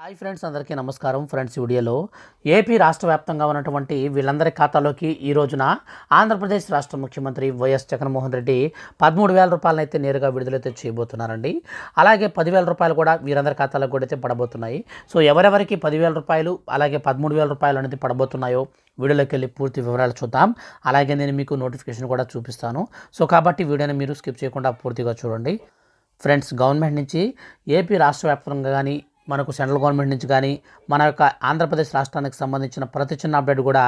Hi friends అందరికీ నమస్కారం. Friends వీడియోలో ఏపీ రాష్ట్ర వ్యాప్తంగా ఉన్నటువంటి వీళ్ళందరి ఖాతాలోకి ఈ రోజున ఆంధ్రప్రదేశ్ రాష్ట్ర ముఖ్యమంత్రి వైఎస్ జగన్మోహన్ రెడ్డి పదమూడు వేల రూపాయలనైతే నేరుగా విడుదలైతే చేయబోతున్నారండి. అలాగే పదివేల రూపాయలు కూడా వీరందరి ఖాతాలకు కూడా అయితే పడబోతున్నాయి. సో ఎవరెవరికి పదివేల రూపాయలు అలాగే పదమూడు వేల రూపాయలు అనేది పడబోతున్నాయో వీడియోలోకి వెళ్ళి పూర్తి వివరాలు చూద్దాం. అలాగే నేను మీకు నోటిఫికేషన్ కూడా చూపిస్తాను. సో కాబట్టి వీడియోని మీరు స్కిప్ చేయకుండా పూర్తిగా చూడండి. ఫ్రెండ్స్ గవర్నమెంట్ నుంచి ఏపీ రాష్ట్ర వ్యాప్తంగా కానీ మనకు సెంట్రల్ గవర్నమెంట్ నుంచి కానీ మన యొక్క ఆంధ్రప్రదేశ్ రాష్ట్రానికి సంబంధించిన ప్రతి చిన్న అప్డేట్ కూడా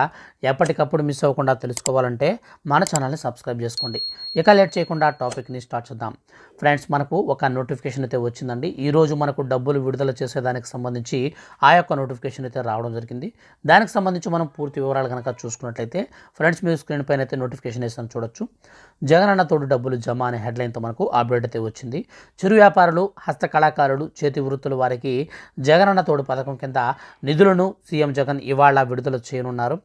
ఎప్పటికప్పుడు మిస్ అవ్వకుండా తెలుసుకోవాలంటే మన ఛానల్ని సబ్స్క్రైబ్ చేసుకోండి. ఇక లేట్ చేయకుండా టాపిక్ని స్టార్ట్ చేద్దాం. ఫ్రెండ్స్ మనకు ఒక నోటిఫికేషన్ అయితే వచ్చిందండి. ఈరోజు మనకు డబ్బులు విడుదల చేసేదానికి సంబంధించి ఆ యొక్క నోటిఫికేషన్ అయితే రావడం జరిగింది. దానికి సంబంధించి మనం పూర్తి వివరాలు కనుక చూసుకున్నట్లయితే ఫ్రెండ్స్ మీ స్క్రీన్ పైన అయితే నోటిఫికేషన్ వేసాను చూడొచ్చు. జగనన్న తోడు డబ్బులు జమ అనే హెడ్లైన్తో మనకు అప్డేట్ అయితే వచ్చింది. చిరు వ్యాపారులు హస్త కళాకారులు చేతి వృత్తుల వారికి జగనన్న తోడు పథకం కింద నిధులను సీఎం జగన్ ఇవాళ విడుదల చేయనున్నారు.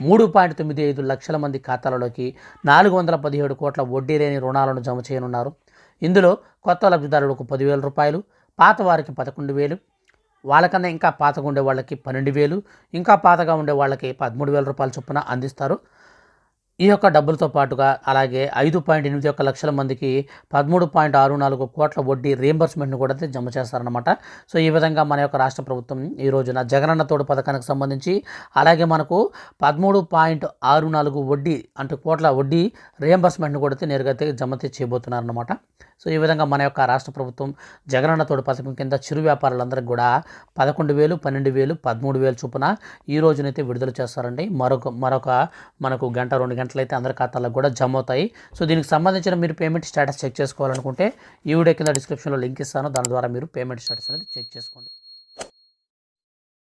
మూడు పాయింట్ తొమ్మిది ఐదు లక్షల మంది ఖాతాలలోకి నాలుగు వందల పదిహేడు కోట్ల వడ్డీ లేని రుణాలను జమ చేయనున్నారు. ఇందులో కొత్త లబ్ధిదారులకు పదివేల రూపాయలు పాత వారికి పదకొండు వేలు వాళ్ళకన్నా ఇంకా పాతగా ఉండే వాళ్ళకి పన్నెండు వేలు ఇంకా పాతగా ఉండే వాళ్ళకి పదమూడు వేల రూపాయల చొప్పున అందిస్తారు. ఈ యొక్క డబ్బులతో పాటుగా అలాగే ఐదు పాయింట్ ఎనిమిది ఒక్క లక్షల మందికి పదమూడు పాయింట్ ఆరు నాలుగు కోట్ల వడ్డీ రీంబర్స్మెంట్ను కూడా అయితే జమ చేస్తారనమాట సో ఈ విధంగా మన యొక్క రాష్ట్ర ప్రభుత్వం ఈ రోజున జగనన్న తోడు పథకానికి సంబంధించి అలాగే మనకు పదమూడు పాయింట్ ఆరు నాలుగు వడ్డీ అంటే కోట్ల వడ్డీ రీంబర్స్మెంట్ను కూడా అయితే నేరుగా అయితే జమ చేయబోతున్నారనమాట సో ఈ విధంగా మన యొక్క రాష్ట్ర ప్రభుత్వం జగనన్న తోడు పథకం కింద చిరు వ్యాపారులందరికీ కూడా పదకొండు వేలు పన్నెండు వేలు పదమూడు వేలు చొప్పున ఈ రోజునైతే విడుదల చేస్తారండి. మరొక మరొక మనకు గంట రెండు గంటలైతే అందరి ఖాతాలకు కూడా జమ అవుతాయి సో దీనికి సంబంధించిన మీరు పేమెంట్ స్టేటస్ చెక్ చేసుకోవాలనుకుంటే ఈ వీడియో కింద డిస్క్రిప్షన్లో లింక్ ఇస్తాను. దాని ద్వారా మీరు పేమెంట్ స్టేటస్ అనేది చెక్ చేసుకోండి.